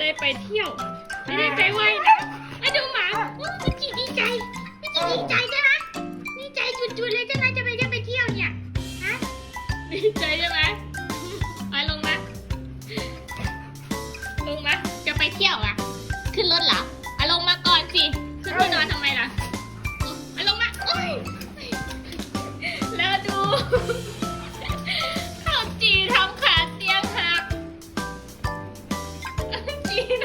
ได้ไปเที่ยว จะได้ไปว่ายน้ำดูหมาโอ้ยมัจีดีใจมัจีดีใจใช่ไหมดีใจจุดๆเลยใช่ไหม machine.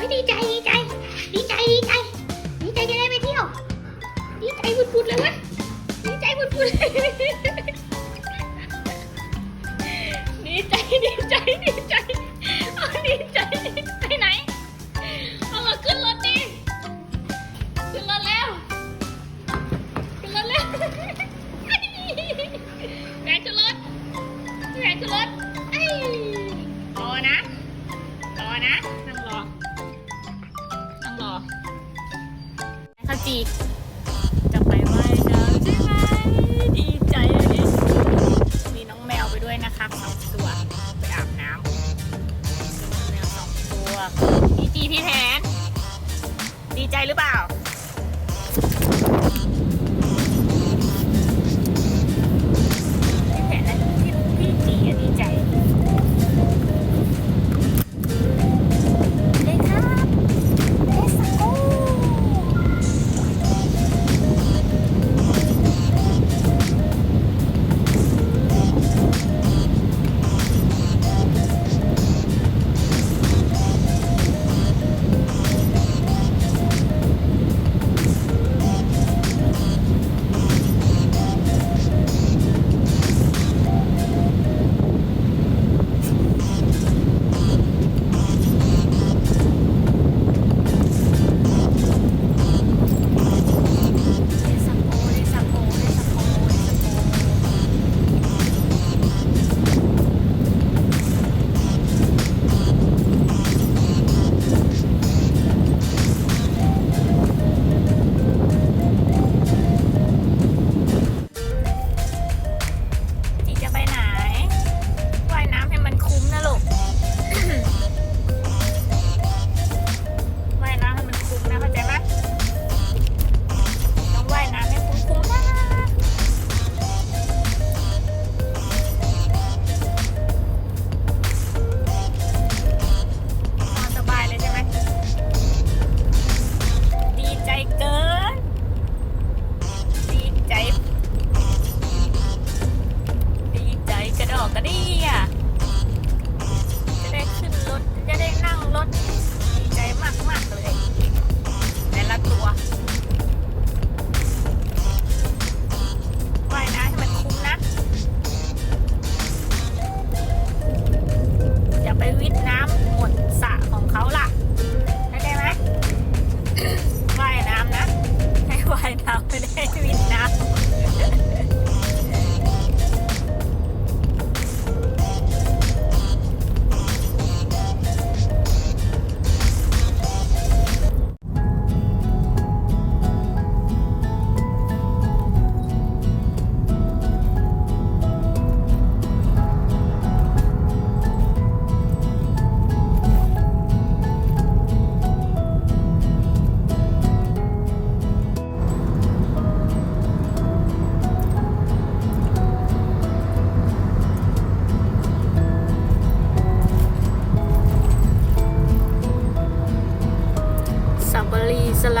ฮ้ยดีใจดีใจ ดีใจดีใจ ดีใจจะได้ไปเที่ยว ดีใจพุดๆเลยวะดีใจพุดๆเลยดีใจดีใจดี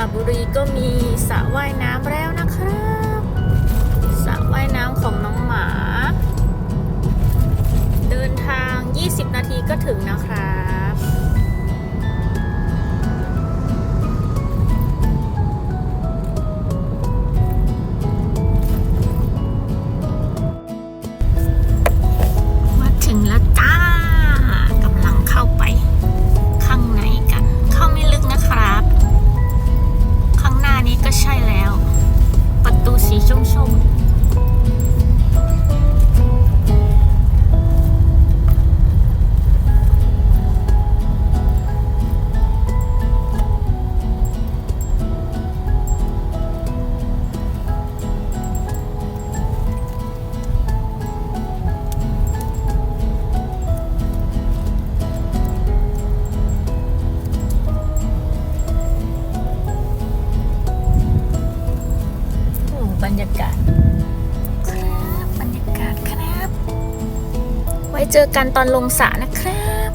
ระบุรีก็มีสระว่ายน้ำแล้วนะ เจอกันตอนลงสระนะครับ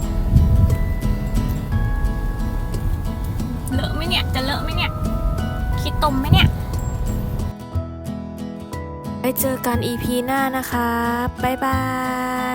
เลอะไหมเนี่ยจะเลอะไหมเนี่ยคิดตมไหมเนี่ยไปเจอกัน EP หน้านะคะบ๊ายบาย